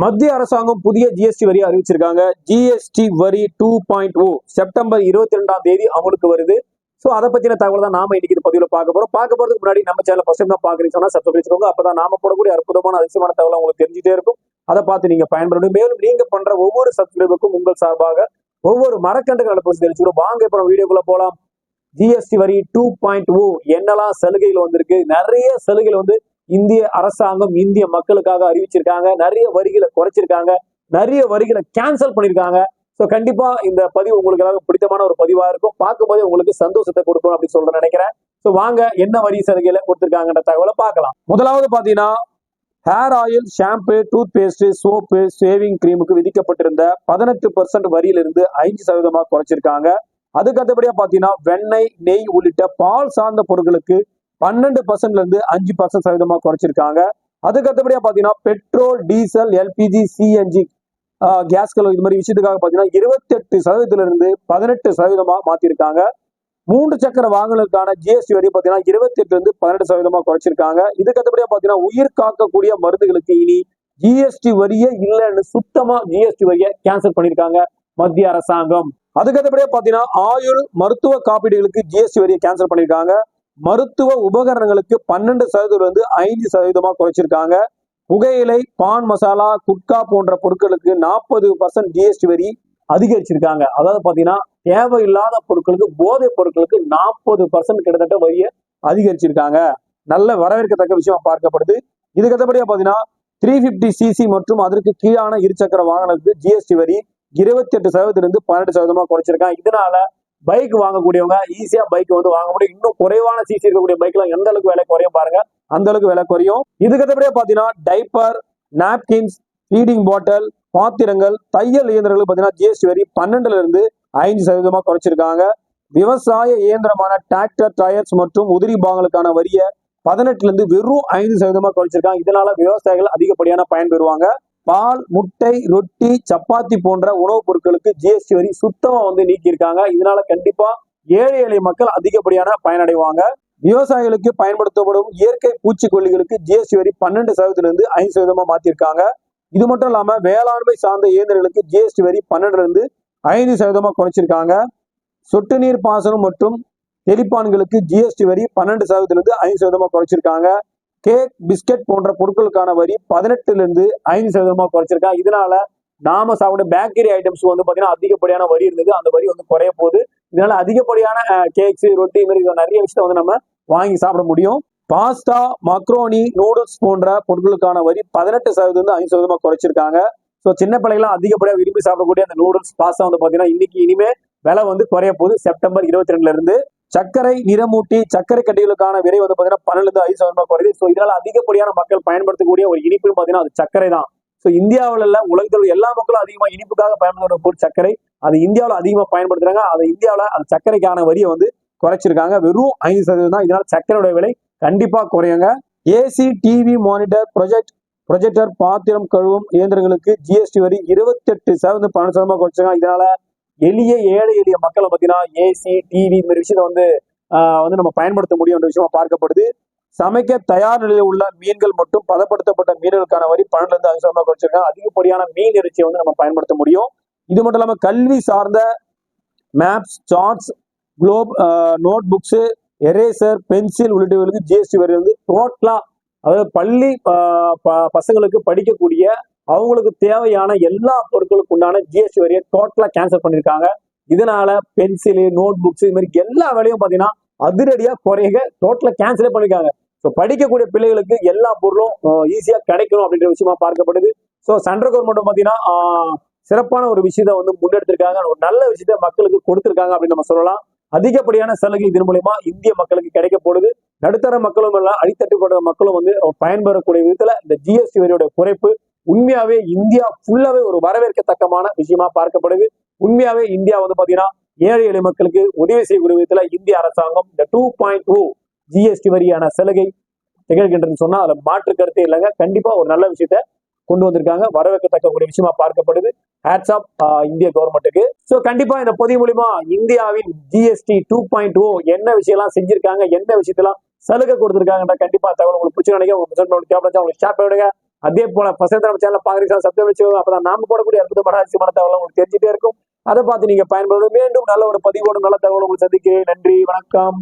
மத்திய அரசாங்கம் புதிய ஜிஎஸ்டி வரி அறிவிச்சிருக்காங்க. ஜிஎஸ்டி வரி டூ பாயிண்ட் ஓ செப்டம்பர் இருபத்தி ரெண்டாம் தேதி அமலுக்கு வருது. ஸோ அதை பத்தின தகவல் தான் நாம இன்னைக்கு பதிவில் பார்க்க போறோம். பார்க்க போறதுக்கு முன்னாடி நம்ம சேனல் ஃபர்ஸ்ட் தான் பாக்குறீங்க சொன்னா சப்ஸ்கிரைப் பண்ணிக்கோங்க. அப்பதான் நாம போடக்கூடிய அற்புதமான அதிசயமான தகவல் உங்களுக்கு தெரிஞ்சுட்டே இருக்கும். அதை பார்த்து நீங்க பயன்படணும் மேலும் நீங்க பண்ற ஒவ்வொரு சப்ஸ்கிரைபுக்கும் உங்கள் சார்பாக ஒவ்வொரு மரக்கண்டுகள் அனுப்பி தெரிஞ்சுக்கிறோம் வாங்க இப்போ வீடியோக்குள்ள போலாம். ஜிஎஸ்டி வரி டூ பாயிண்ட் ஓ என்னெல்லாம் சலுகைகள் வந்திருக்கு? நிறைய சலுகைகள் வந்து இந்திய அரசாங்கம் இந்திய மக்களுக்காக அறிவிச்சிருக்காங்க. நிறைய வரிகளை குறைச்சிருக்காங்க. நிறைய வரிகளை கேன்சல் பண்ணியிருக்காங்க ஸோ கண்டிப்பா இந்த பதிவு உங்களுக்கு எல்லாரும் பிடித்தமான ஒரு பதிவா இருக்கும். பார்க்கும்போதே உங்களுக்கு சந்தோஷத்தை கொடுக்கும் அப்படின்னு சொல்ற நினைக்கிறேன். ஸோ வாங்க என்ன வரி சலுகையில கொடுத்துருக்காங்கன்ற தகவலை பார்க்கலாம். முதலாவது பாத்தீங்கன்னா hair oil shampoo toothpaste soap shaving கிரீமுக்கு விதிக்கப்பட்டிருந்த பதினெட்டு பர்சன்ட் வரியிலிருந்து ஐந்து சதவீதமாக குறைச்சிருக்காங்க. அதுக்கு அடுத்தபடியா பாத்தீங்கன்னா வெண்ணெய் நெய் உள்ளிட்ட பால் சார்ந்த பொருட்களுக்கு பன்னெண்டு பர்சன்ட்ல இருந்து அஞ்சு பர்சன்ட் சதவீதமா குறைச்சிருக்காங்க. அதுக்கு அடுத்தபடியா பாத்தீங்கன்னா பெட்ரோல் டீசல் எல்பிஜி சிஎன்ஜி கேஸ்கள் இது மாதிரி விஷயத்துக்காக பாத்தீங்கன்னா இருபத்தெட்டு சதவீதத்துல இருந்து பதினெட்டு சதவீதமா மாத்திருக்காங்க. மூன்று சக்கர வாகனங்களுக்கான ஜிஎஸ்டி வரி பாத்தீங்கன்னா இருபத்தி எட்டுல இருந்து பதினெட்டு சதவீதமா குறைச்சிருக்காங்க. இதுக்கு அடுத்தபடியா பாத்தீங்கன்னா உயிர் காக்கக்கூடிய மருந்துகளுக்கு இனி ஜிஎஸ்டி வரியே இல்லைன்னு சுத்தமா ஜிஎஸ்டி வரியை கேன்சல் பண்ணிருக்காங்க மத்திய அரசாங்கம். அதுக்கு பாத்தீங்கன்னா ஆயுள் மருத்துவ காப்பீடுகளுக்கு ஜிஎஸ்டி வரியை கேன்சல் பண்ணிருக்காங்க. மருத்துவ உபகரணங்களுக்கு பன்னெண்டு சதவீதம் வந்து ஐந்து சதவீதமா குறைச்சிருக்காங்க. புகையிலை பான் மசாலா குட்கா போன்ற பொருட்களுக்கு நாற்பது பர்சன்ட் ஜிஎஸ்டி வரி அதிகரிச்சிருக்காங்க. அதாவது பாத்தீங்கன்னா தேவையில்லாத பொருட்களுக்கு போதைப் பொருட்களுக்கு நாற்பது பர்சன்ட் கிட்டத்தட்ட வரியை அதிகரிச்சிருக்காங்க. நல்ல வரவேற்கத்தக்க விஷயமா பார்க்கப்படுது. இதுக்கு பார்த்தீங்கன்னா பாத்தீங்கன்னா த்ரீ பிப்டி சிசி மற்றும் அதற்கு கீழான இருசக்கர வாகனத்துக்கு ஜிஎஸ்டி வரி இருபத்தி எட்டு சதவீதத்திலிருந்து பன்னெண்டு சதவீதமா குறைச்சிருக்காங்க. இதனால பைக் வாங்கக்கூடியவங்க ஈஸியா பைக் வந்து வாங்க முடியும். இன்னும் குறைவான சிசி இருக்கக்கூடிய பைக்லாம் எந்த அளவுக்கு விலை குறையும் பாருங்க. அந்த அளவுக்கு விலை குறையும். இதுக்கு பாத்தீங்கன்னா டைப்பர் நாப்கின்ஸ் ஃபீடிங் பாட்டில் பாத்திரங்கள் தையல் இயந்திரங்கள் பாத்தீங்கன்னா ஜிஎஸ்டி வரி பன்னெண்டுல இருந்து ஐந்து சதவீதமா குறைச்சிருக்காங்க. விவசாய இயந்திரமான டிராக்டர் டயர்ஸ் மற்றும் உதிரி பாகங்களுக்கான வரியை பதினெட்டுல இருந்து வெறும் ஐந்து சதவீதமா குறைச்சிருக்காங்க. இதனால விவசாயிகள் அதிகப்படியான பயன் பெறுவாங்க. பால் முட்டை ரொட்டி சப்பாத்தி போன்ற உணவுப் பொருட்களுக்கு ஜிஎஸ்டி வரி சுத்தமா வந்து நீக்கியிருக்காங்க. இதனால கண்டிப்பா ஏழை எளிய மக்கள் அதிகப்படியான பயனடைவாங்க. விவசாயிகளுக்கு பயன்படுத்தப்படும் இயற்கை பூச்சிக்கொல்லிகளுக்கு ஜிஎஸ்டி வரி பன்னெண்டு சதவீதத்திலிருந்து ஐந்து சதவீதமா மாத்திருக்காங்க. இது மட்டும் இல்லாம வேளாண்மை சார்ந்த இயந்திரங்களுக்கு ஜிஎஸ்டி வரி பன்னெண்டுல இருந்து ஐந்து சதவீதமா குறைச்சிருக்காங்க. சொட்டு நீர் பாசனம் மற்றும் தெளிப்பான்களுக்கு ஜிஎஸ்டி வரி பன்னெண்டு சதவீதத்திலிருந்து ஐந்து சதவீதமா குறைச்சிருக்காங்க. கேக் பிஸ்கட் போன்ற பொருட்களுக்கான வரி பதினெட்டுல இருந்து ஐந்து சதவீதமா குறைச்சிருக்காங்க இதனால நாம சாப்பிட பேக்கரி ஐட்டம்ஸ் வந்து பாத்தீங்கன்னா அதிகப்படியான வரி இருந்தது. அந்த வரி வந்து குறைய போகுது. இதனால அதிகப்படியான கேக்ஸ் ரொட்டி இது மாதிரி நிறைய விஷயத்த வந்து நம்ம வாங்கி சாப்பிட முடியும். பாஸ்தா மக்ரோனி நூடுல்ஸ் போன்ற பொருட்களுக்கான வரி பதினெட்டு சதவீதம் ஐந்து சதவீதமா குறைச்சிருக்காங்க. ஸோ சின்ன பிள்ளைகளாம் அதிகப்படியாக விரும்பி சாப்பிடக்கூடிய அந்த நூடுல்ஸ் பாஸ்தா வந்து பார்த்தீங்கன்னா இன்னைக்கு இனிமே விலை வந்து குறைய போகுது. செப்டம்பர் இருபத்தி ரெண்டுல இருந்து சர்க்கரை நிறமூட்டி சர்க்கரை கட்டிகளுக்கான விலை வந்து பார்த்தீங்கன்னா பன்னெண்டு ஐந்து சதவீதமாக குறையுது. ஸோ இதனால அதிகப்படியான மக்கள் பயன்படுத்தக்கூடிய ஒரு இனிப்புன்னு பாத்தீங்கன்னா அது சர்க்கரை தான். ஸோ இந்தியாவில் உள்ள உலகத்தில் எல்லா மக்களும் அதிகமா இனிப்புக்காக பயன்படுத்துற பொருள் சர்க்கரை. அது இந்தியாவில் அதிகமா பயன்படுத்துறாங்க. அது இந்தியாவில் அந்த சர்க்கரைக்கான வரியை வந்து குறைச்சிருக்காங்க. வெறும் ஐந்து சதவீதம் தான். இதனால சர்க்கரையோட விலை கண்டிப்பா குறையுங்க. AC TV monitor project projector பாத்திரம் கழுவும் இயந்திரங்களுக்கு ஜிஎஸ்டி வரி இருபத்தெட்டு சதவீதம் பன்னெண்டு சதவீதமா குறைச்சிருக்காங்க. இதனால எளிய ஏழை எளிய மக்களை பார்த்தீங்கன்னா ஏசி டிவி இந்த மாதிரி விஷயத்தை வந்து வந்து நம்ம பயன்படுத்த முடியும் விஷயமா பார்க்கப்படுது. சமைக்க தயார் நிலையில் உள்ள மீன்கள் மட்டும் பதப்படுத்தப்பட்ட மீன்களுக்கான வரி பன்னெண்டுல இருந்து ஐந்து குறைச்சிருக்காங்க. அதிகப்படியான மீன் இறைச்சியை வந்து நம்ம பயன்படுத்த முடியும். இது மட்டும் இல்லாமல் கல்வி சார்ந்த maps charts globe notebooks eraser pencil உள்ளிட்டவர்களுக்கு GST வரி வந்து டோட்டலா அதாவது பள்ளி ப- பசங்களுக்கு படிக்கக்கூடிய அவங்களுக்கு தேவையான எல்லா பொருட்களுக்கு உண்டான ஜிஎஸ்டி வரியை டோட்டலா கேன்சல் பண்ணிருக்காங்க. இதனால பென்சிலு நோட் புக்ஸ் இது மாதிரி எல்லா வேலையும் பாத்தீங்கன்னா அதிரடியா குறைய டோட்டலா கேன்சலே பண்ணிருக்காங்க. ஸோ படிக்கக்கூடிய பிள்ளைகளுக்கு எல்லா பொருளும் ஈஸியா கிடைக்கணும் அப்படின்ற விஷயமா பார்க்கப்படுது. ஸோ சென்ட்ரல் கவர்மெண்ட் பாத்தீங்கன்னா சிறப்பான ஒரு விஷயத்த வந்து முன்னெடுத்திருக்காங்க. ஒரு நல்ல விஷயத்த மக்களுக்கு கொடுத்துருக்காங்க அப்படின்னு நம்ம சொல்லலாம். அதிகப்படியான சலுகை இதன் மூலயமா இந்திய மக்களுக்கு கிடைக்க போடுது நடுத்தர மக்களும் எல்லாம் அடித்தட்டுப்பட்ட மக்களும் வந்து பயன்பெறக்கூடிய விதத்துல இந்த ஜிஎஸ்டி வரியோட குறைப்பு உண்மையாவே இந்தியா ஃபுல்லாவே ஒரு வரவேற்கத்தக்கமான விஷயமா பார்க்கப்படுது. உண்மையாவே இந்தியா வந்து பாத்தீங்கன்னா ஏழை எளிய மக்களுக்கு உதவி செய்யக்கூடிய விதத்துல இந்திய அரசாங்கம் இந்த டூ பாயிண்ட் டூ ஜிஎஸ்டி வரியான சலுகை திகழ்கின்றன்னு சொன்னா அதுல மாற்று கருத்தே இல்லைங்க. கண்டிப்பா ஒரு நல்ல விஷயத்த கொண்டு வந்திருக்காங்க. வரவேற்கத்தக்க ஒரு விஷயமா பார்க்கப்படுது. ஹேட்ஸ் ஆஃப் இந்திய கவர்மெண்ட்டுக்கு ஸோ கண்டிப்பா இந்த பொதி மூலியமா இந்தியாவின் ஜிஎஸ்டி டூ பாயிண்ட் ஓ என்ன விஷயம்லாம் செஞ்சிருக்காங்க என்ன விஷயத்தெல்லாம் சலுகை கொடுத்துருக்காங்க கண்டிப்பா தகவல் உங்களுக்கு பிடிச்சி நினைக்க உங்களுக்கு ஷேர் பண்ணிவிடுங்க. அதே போல ஃபர்ஸ்ட் நம்ம சேனல் பாக்குறீங்க சப்ஸ்கிரைப் வச்சு அப்பதான் நாம போடக்கூடிய அற்புதமான மன தகவல் உங்களுக்கு தெரிஞ்சுட்டே இருக்கும். அதை பார்த்து நீங்க பயன்படுவது மீண்டும் நல்ல ஒரு பதிவோடு நல்ல தகவல் உங்களுக்கு சந்திக்கிறேன். நன்றி வணக்கம்.